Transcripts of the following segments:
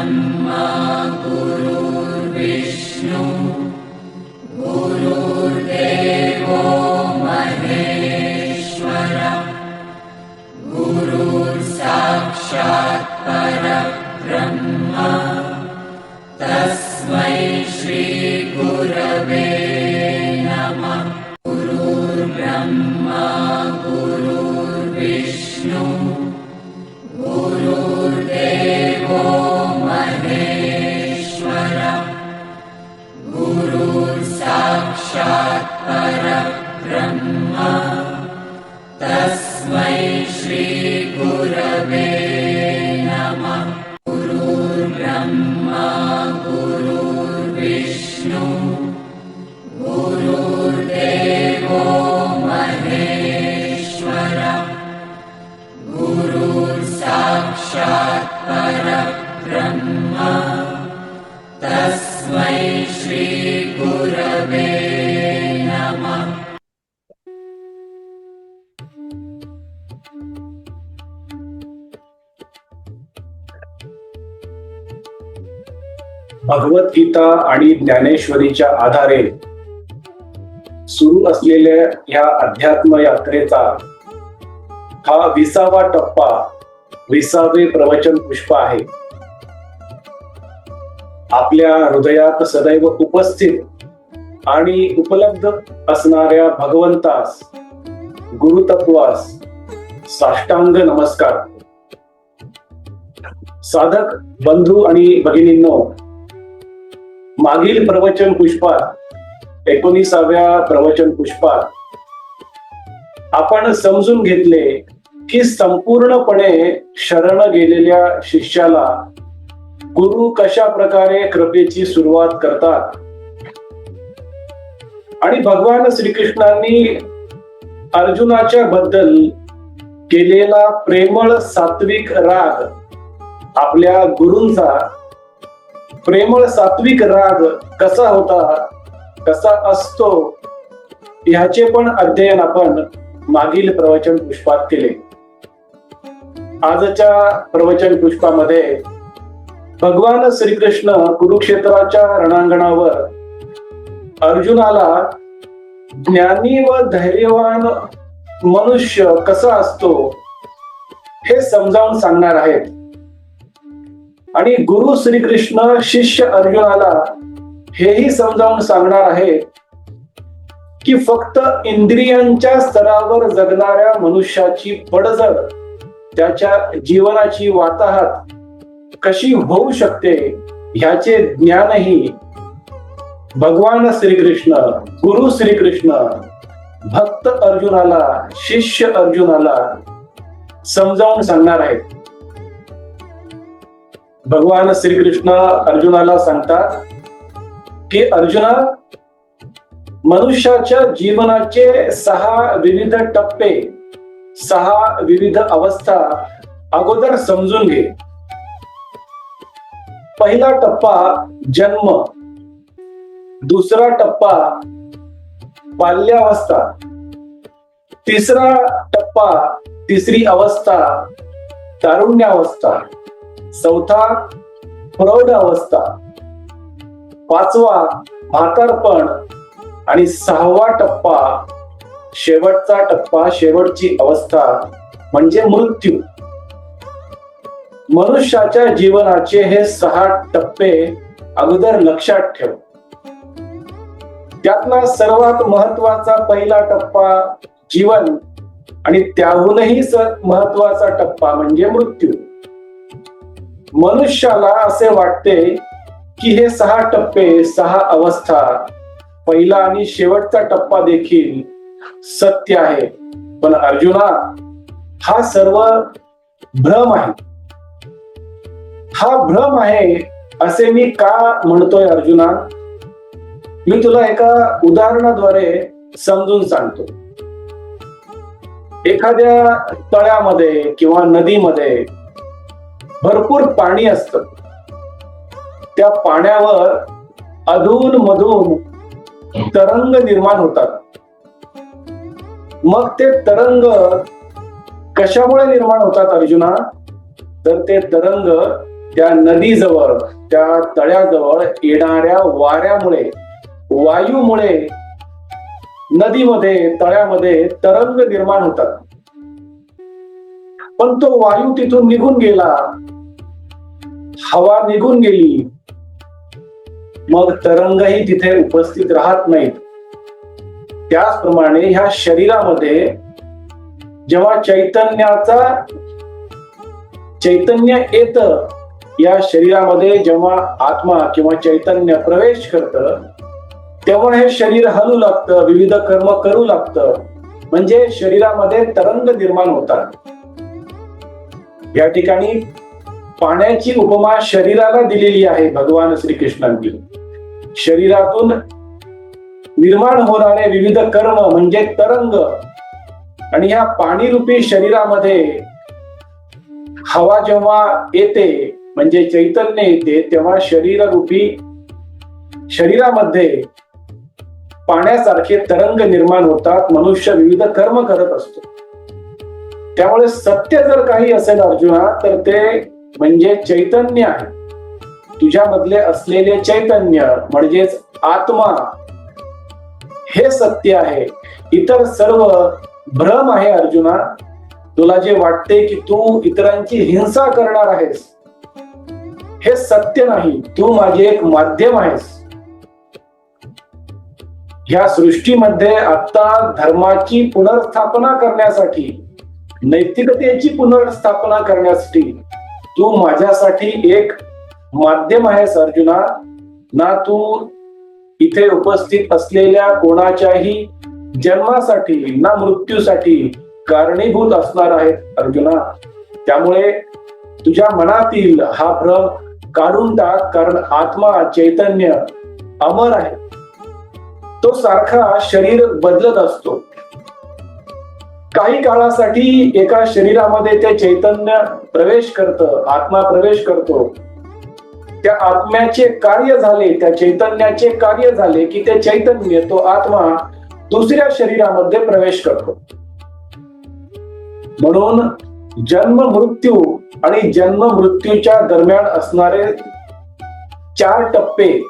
Amen. परब्रह्म। तस्मै श्रीगुरवे भगवद्गीता आणि ज्ञानेश्वरीच्या आधारे सुरू असलेल्या ह्या अध्यात्म यात्रेचा हा विसावा टप्पा विसावे प्रवचन पुष्प आहे. आपल्या हृदयात सदैव उपस्थित आणि उपलब्ध असणाऱ्या भगवंतास गुरुतत्वास साष्टांग नमस्कार. साधक बंधू आणि भगिनींनो मागील प्रवचन पुष्पात एकोणीसाव्या प्रवचन पुष्पात आपण समजून घेतले की संपूर्णपणे शरण गेलेल्या शिष्याला गुरु कशा प्रकारे कृपेची सुरुवात करतात? आणि भगवान श्रीकृष्णांनी अर्जुनाच्या बद्दल केलेला प्रेमळ सात्विक राग आपल्या गुरूंचा प्रेमळ सात्विक राग कसा होता कसा असतो ह्याचे पण अध्ययन आपण मागील प्रवचन पुष्पात केले. आजच्या प्रवचन पुष्पामध्ये भगवान श्रीकृष्ण कुरुक्षेत्राच्या रणांगणावर अर्जुनाला ज्ञानी व धैर्यवान मनुष्य कसा असतो हे समजावून सांगणार आहेत. आणि गुरु श्रीकृष्ण शिष्य अर्जुनाला हेही समजावून सांगणार आहे की फक्त इंद्रियांच्या स्तरावर जगणाऱ्या मनुष्याची पडझड त्याच्या जीवनाची वाताहत कशी होऊ शकते ह्याचे ज्ञानही भगवान श्रीकृष्ण गुरु श्रीकृष्ण भक्त अर्जुनाला शिष्य अर्जुनाला समजावून सांगणार आहेत. भगवान श्रीकृष्ण अर्जुनाला सांगतात की अर्जुना मनुष्याच्या जीवनाचे सहा विविध टप्पे सहा विविध अवस्था अगोदर समजून घे. पहिला टप्पा जन्म दुसरा टप्पा बाल्यावस्था तिसरा टप्पा तिसरी अवस्था तारुण्यावस्था. चौथा प्रौढ अवस्था. पाचवा म्हातारपण आणि सहावा टप्पा. शेवटचा टप्पा शेवटची अवस्था म्हणजे मृत्यू. मनुष्याच्या जीवनाचे हे सहा टप्पे अगोदर लक्षात ठेव. त्यातला सर्वात महत्त्वाचा पहिला टप्पा जीवन आणि त्याहूनही महत्त्वाचा टप्पा म्हणजे मृत्यू. मनुष्याला असे वाटते की हे सहा टप्पे सहा अवस्था पहिला आणि शेवटचा टप्पा देखील सत्य आहे. पण अर्जुना हा सर्व भ्रम आहे. हा भ्रम आहे असे मी का म्हणतोय अर्जुना? मी तुला एका उदाहरणाद्वारे समजून सांगतो. एखाद्या तळ्यामध्ये किंवा नदीमध्ये भरपूर पाणी असत. त्या पाण्यावर अधून मधून तरंग निर्माण होतात. मग ते तरंग कशामुळे निर्माण होतात अर्जुना? तर ते तरंग त्या नदीजवळ त्या तळ्याजवळ येणाऱ्या वाऱ्यामुळे वायूमुळे नदीमध्ये तळ्यामध्ये तरंग निर्माण होतात. पण तो वायू तिथून निघून गेला. हवा निघून गेली. मग तरंगही तिथे उपस्थित राहत नाहीत. त्याचप्रमाणे ह्या शरीरामध्ये जेव्हा चैतन्याचा चैतन्य येत या शरीरामध्ये जेव्हा आत्मा किंवा चैतन्य प्रवेश करत तेव्हा हे शरीर हलू लागतं विविध कर्म करू लागतं. म्हणजे शरीरामध्ये तरंग निर्माण होतात. या ठिकाणी पाण्याची उपमा शरीराला दिलेली आहे भगवान श्रीकृष्णांनी. शरीरातून निर्माण होणारे विविध कर्म म्हणजे तरंग आणि ह्या पाणीरूपी शरीरामध्ये हवा जेव्हा येते म्हणजे चैतन्य येते तेव्हा शरीररूपी शरीरामध्ये पाण्यासारखे तरंग निर्माण होतात मनुष्य विविध कर्म करत असतो. त्यामुळे सत्य जर काही असेल अर्जुना तर ते म्हणजे चैतन्य आहे. तुझ्यामधले असलेले चैतन्य म्हणजेच आत्मा हे सत्य आहे. इतर सर्व भ्रम आहे अर्जुना. तुला जे वाटते की तू इतरांची हिंसा करणार आहेस हे सत्य नाही. तू माझे एक माध्यम आहेस. ह्या सृष्टीमध्ये आता धर्माची पुनर्स्थापना करण्यासाठी नैतिकतेची पुनर्स्थापना करण्यासाठी तू माझ्यासाठी एक माध्यम आहेस अर्जुना. ना तू इथे उपस्थित असलेल्या कोणाच्याही जन्मासाठी ना मृत्यूसाठी कारणीभूत असणार आहेत अर्जुना. त्यामुळे तुझ्या मनातील हा भ्रम काढून टाक कारण आत्मा चैतन्य अमर आहे. तो सारखा शरीर बदलत असतो. काही काळासाठी एका शरीरामध्ये ते चैतन्य प्रवेश करत आत्मा प्रवेश करतो. त्या आत्म्याचे कार्य झाले त्या चैतन्याचे कार्य झाले की ते चैतन्य तो आत्मा दुसऱ्या शरीरामध्ये प्रवेश करतो. म्हणून जन्म मृत्यू आणि जन्म मृत्यूच्या दरम्यान असणारे चार टप्पे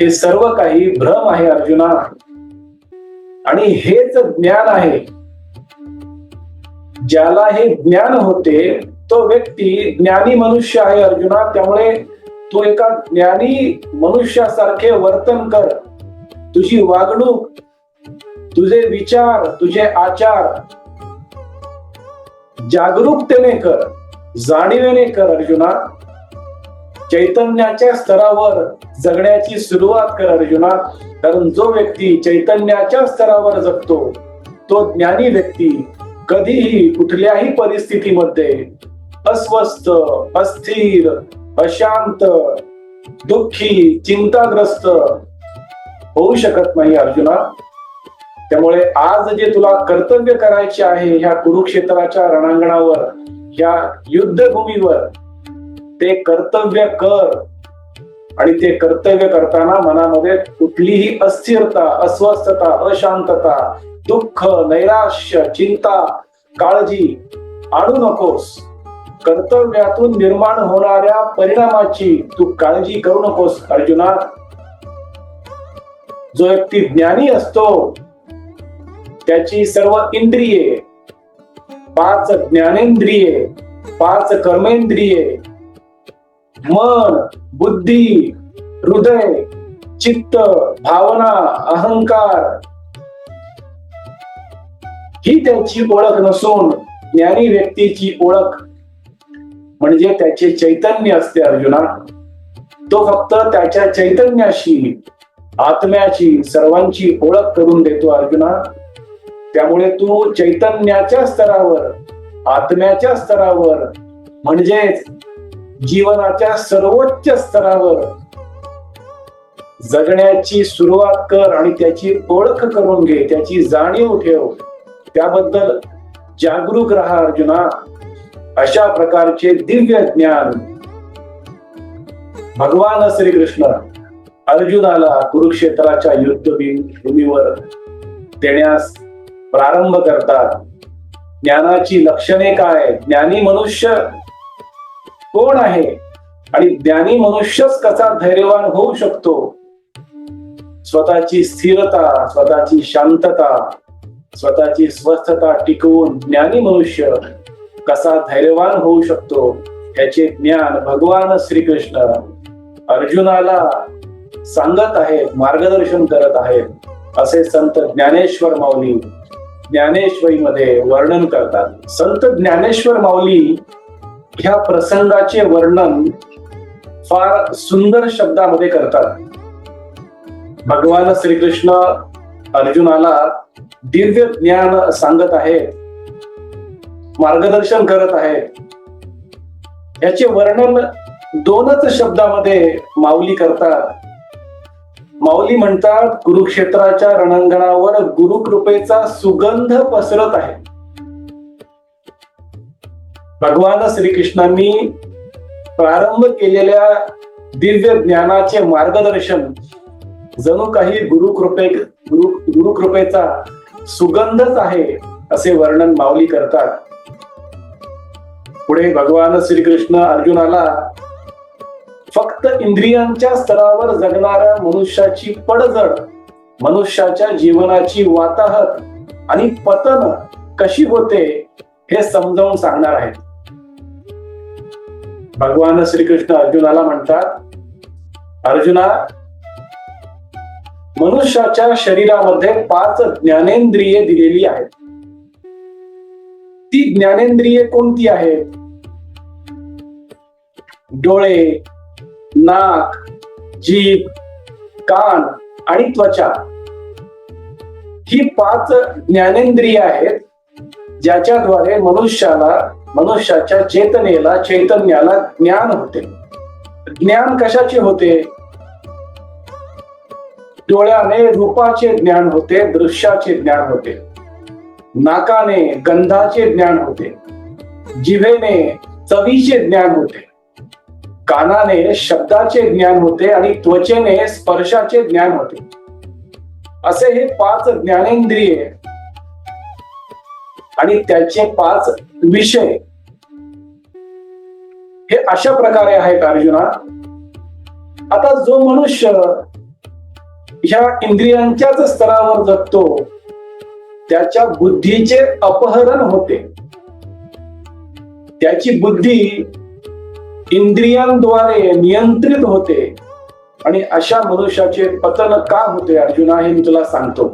हे सर्व काही भ्रम आहे अर्जुना. आणि हेच ज्ञान आहे. ज्याला हे ज्ञान होते तो व्यक्ती ज्ञानी मनुष्य आहे अर्जुना त्यामुळे तू एका ज्ञानी मनुष्यासारखे वर्तन कर. तुझी वागणूक तुझे विचार तुझे आचार जागरूकतेने कर जाणीवेने कर अर्जुना. चैतन्याच्या स्तरावर जगण्याची सुरुवात कर अर्जुना कारण जो व्यक्ती चैतन्याच्या स्तरावर जगतो तो ज्ञानी व्यक्ती कधीही कुठल्याही परिस्थितीमध्ये अस्वस्थ अस्थिर अशांत दुःखी चिंताग्रस्त होऊ शकत नाही अर्जुना. त्यामुळे आज जे तुला कर्तव्य करायचे आहे ह्या कुरुक्षेत्राच्या रणांगणावर ह्या युद्धभूमीवर ते कर्तव्य कर. आणि ते कर्तव्य करताना मनामध्ये कुठलीही अस्थिरता अस्वस्थता अशांतता दुःख नैराश्य चिंता काळजी आणू नकोस. कर्तव्यातून निर्माण होणाऱ्या परिणामाची तू काळजी करू नकोस अर्जुना जो व्यक्ती ज्ञानी असतो त्याची सर्व इंद्रिये पाच ज्ञानेंद्रिये पाच कर्मेंद्रिये मन बुद्धी हृदय चित्त भावना अहंकार ही त्याची ओळख नसून ज्ञानी व्यक्तीची ओळख म्हणजे त्याचे चैतन्य असते अर्जुना. तो फक्त त्याच्या चैतन्याशी आत्म्याची सर्वांची ओळख करून देतो अर्जुना. त्यामुळे तू चैतन्याच्या स्तरावर आत्म्याच्या स्तरावर म्हणजेच जीवनाच्या सर्वोच्च स्तरावर जगण्याची सुरुवात कर आणि त्याची ओळख करून घे त्याची जाणीव ठेव. त्याबद्दल जागरूक राहा अर्जुना. अशा प्रकारचे दिव्य ज्ञान भगवान श्रीकृष्ण अर्जुनाला कुरुक्षेत्राच्या युद्ध भूमीवर देण्यास प्रारंभ करतात. ज्ञानाची लक्षणे काय? ज्ञानी मनुष्य कोण आहे? आणि ज्ञानी मनुष्यच कसा धैर्यवान होऊ शकतो? स्वतःची स्थिरता स्वतःची शांतता स्वतःची स्वस्थता टिकवून ज्ञानी मनुष्य कसा धैर्यवान होऊ शकतो याचे ज्ञान भगवान श्रीकृष्ण अर्जुनाला सांगत आहेत मार्गदर्शन करत आहेत असे संत ज्ञानेश्वर माऊली ज्ञानेश्वरीमध्ये वर्णन करतात. संत ज्ञानेश्वर माऊली ह्या प्रसंगाचे वर्णन फार सुंदर शब्दामध्ये करतात. भगवान श्रीकृष्ण अर्जुनाला दिव्य ज्ञान सांगत आहे मार्गदर्शन करत आहे. याचे वर्णन दोनच शब्दामध्ये माऊली करतात. माऊली म्हणतात कुरुक्षेत्राच्या रणांगणावर गुरुकृपेचा सुगंध पसरत आहे. भगवान श्रीकृष्णांनी प्रारंभ केलेल्या दिव्य ज्ञानाचे मार्गदर्शन जणू काही गुरुकृपे गुरु गुरुकृपेचा सुगंधच आहे असे वर्णन माऊली करतात. पुढे भगवान श्रीकृष्ण अर्जुनाला फक्त इंद्रियांच्या स्तरावर जगणाऱ्या मनुष्याची पडझड मनुष्याच्या जीवनाची वाताहत आणि पतन कशी होते हे समजावून सांगणार आहेत. भगवान श्रीकृष्ण अर्जुनाला म्हणतात अर्जुना मनुष्याच्या शरीरामध्ये पाच ज्ञानेंद्रिये दिलेली आहेत. ती ज्ञानेंद्रिये कोणती आहेत? डोळे नाक जीभ कान आणि त्वचा. ही पाच ज्ञानेंद्रिय आहेत ज्याच्याद्वारे मनुष्याला मनुष्याच्या चेतनेला चैतन्याला ज्ञान होते. ज्ञान कशाचे होते? डोळ्याने रूपाचे ज्ञान होते दृश्याचे ज्ञान होते. नाकाने गंधाचे ज्ञान होते. जिभेने चवीचे ज्ञान होते. कानाने शब्दाचे ज्ञान होते आणि त्वचेने स्पर्शाचे ज्ञान होते. असे हे पाच ज्ञानेंद्रिय आणि त्याचे पाच विषय. हे अशा प्रकारे आहेत अर्जुना. आता जो मनुष्य ह्या इंद्रियांच्याच स्तरावर जगतो. त्याच्या बुद्धीचे अपहरण होते. त्याची बुद्धी इंद्रियांद्वारे नियंत्रित होते. आणि अशा मनुष्याचे पतन का होते अर्जुना हे मी तुला सांगतो.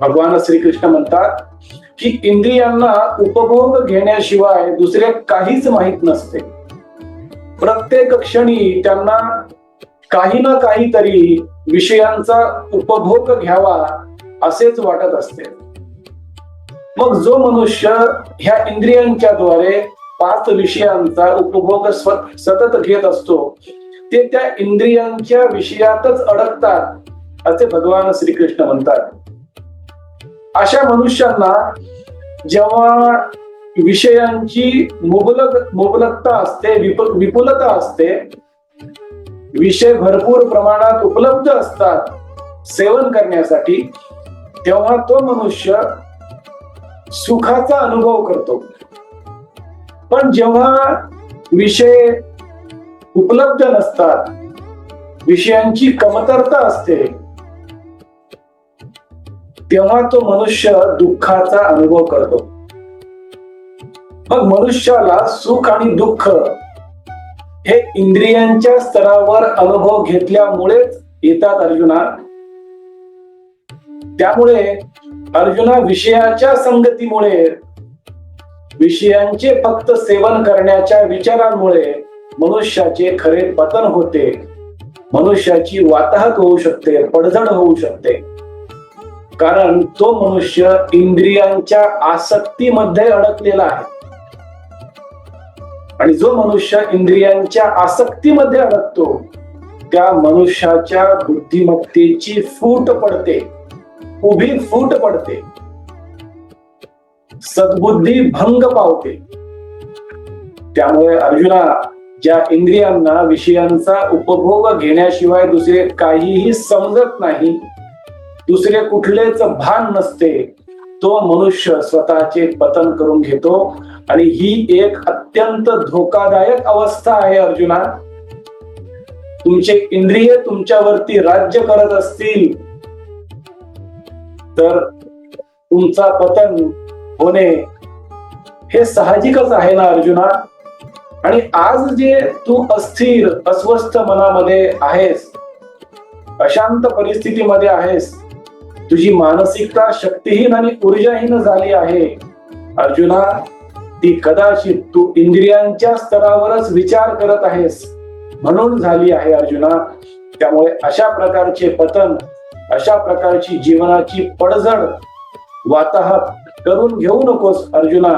भगवान श्रीकृष्ण म्हणतात की इंद्रियांना उपभोग घेण्याशिवाय दुसरे काहीच माहीत नसते. प्रत्येक क्षणी त्यांना काही ना काहीतरी विषयांचा उपभोग घ्यावा असेच वाटत असते. मग जो मनुष्य ह्या इंद्रियांच्या द्वारे पाच विषयांचा उपभोग सतत घेत असतो ते त्या इंद्रियांच्या विषयातच अडकतात असे भगवान श्रीकृष्ण म्हणतात. अशा मनुष्यांना जेव्हा विषयांची मुबलक मुबलकता असते विप- विपुलता असते विषय भरपूर प्रमाणात उपलब्ध असतात. सेवन करण्यासाठी तेव्हा तो मनुष्य सुखाचा अनुभव करतो. पण जेव्हा विषय उपलब्ध नसतात विषयांची कमतरता असते तेव्हा तो मनुष्य दुःखाचा अनुभव करतो. मग मनुष्याला सुख आणि दुःख हे इंद्रियांच्या स्तरावर अनुभव घेतल्यामुळेच येतात अर्जुना. त्यामुळे अर्जुना विषयाच्या संगतीमुळे विषयांचे फक्त सेवन करण्याच्या विचारांमुळे मनुष्याचे खरे पतन होते. मनुष्याची वाताहत होऊ शकते पडझड होऊ शकते. कारण तो मनुष्य इंद्रियांच्या आसक्तीमध्ये अडकलेला आहे. आणि जो मनुष्य इंद्रियांच्या आसक्तीमध्ये अडकतो त्या मनुष्याच्या बुद्धिमत्तेची फूट पडते उभी फूट पडते. सद्बुद्धी भंग पावते. त्यामुळे अर्जुना ज्या इंद्रियांना विषयांचा उपभोग घेण्याशिवाय दुसरे काहीही समजत नाही दुसरे कुठलेच भान नसते तो मनुष्य स्वतःचे पतन करून घेतो आणि ही एक अत्यंत धोकादायक अवस्था आहे अर्जुना. तुमचे इंद्रिय तुमच्यावरती राज्य करत असतील तर तुमचा पतन होणे हे साहजिकच आहे ना अर्जुना? आणि आज जे तू अस्थिर अस्वस्थ मनामध्ये आहेस अशांत परिस्थितीमध्ये आहेस तुझी मानसिकता शक्तीहीन आणि ऊर्जाहीन झाली आहे. अर्जुना ती कदाचित तू इंद्रियांच्या स्तरावरच विचार करत आहेस म्हणून झाली आहे अर्जुना. त्यामुळे अशा प्रकारचे पतन अशा प्रकारची जीवनाची पडझड वाताहत करून घेऊ नकोस अर्जुना.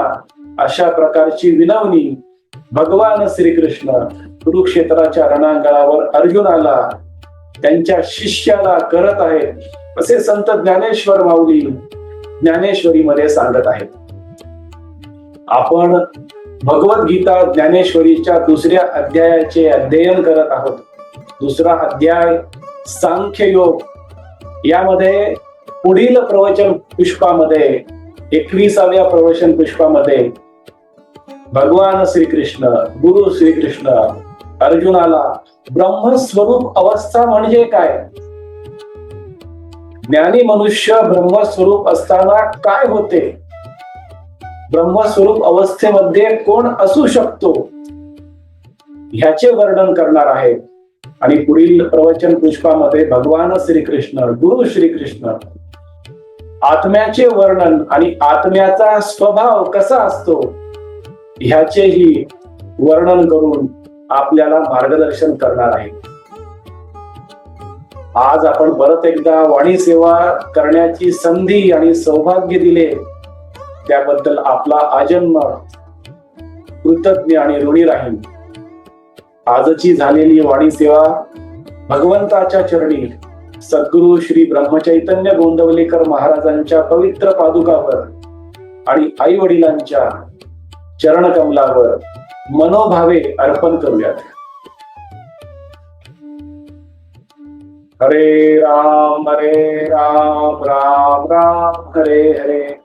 अशा प्रकारची विनवणी भगवान श्रीकृष्ण कुरुक्षेत्राच्या रणांगणावर अर्जुनाला त्यांच्या शिष्याला करत आहेत असे संत ज्ञानेश्वर माऊली ज्ञानेश्वरीमध्ये सांगत आहेत. आपण भगवद्गीता ज्ञानेश्वरीच्या दुसऱ्या अध्यायाचे अध्ययन करत आहोत. दुसरा अध्याय सांख्ययोग. यामध्ये पुढील प्रवचन पुष्पामध्ये एकविसाव्या प्रवचन पुष्पामध्ये भगवान श्रीकृष्ण गुरु श्रीकृष्ण अर्जुनाला ब्रह्मस्वरूप अवस्था म्हणजे काय? ज्ञानी मनुष्य ब्रह्मस्वरूप असताना काय होते? ब्रह्मस्वरूप अवस्थेमध्ये कोण असू शकतो? ह्याचे वर्णन करणार आहे. आणि पुढील प्रवचन पुष्पामध्ये भगवान श्रीकृष्ण गुरु श्रीकृष्ण. आत्म्याचे वर्णन आणि आत्म्याचा स्वभाव कसा असतो? ह्याचेही वर्णन करून आपल्याला मार्गदर्शन करणार आहे. आज आपण परत एकदा वाणी सेवा करण्याची संधी आणि सौभाग्य दिले. त्याबद्दल आपला आजन्म कृतज्ञ आणि ऋणी राहील. आजची झालेली वाणी सेवा भगवंताच्या चरणी सद्गुरु श्री ब्रह्मचैतन्य गोंदवलेकर महाराजांच्या पवित्र पादुकावर आणि आई वडिलांच्या चरणकमलावर मनोभावे अर्पण करूयात. हरे राम हरे राम राम राम हरे हरे.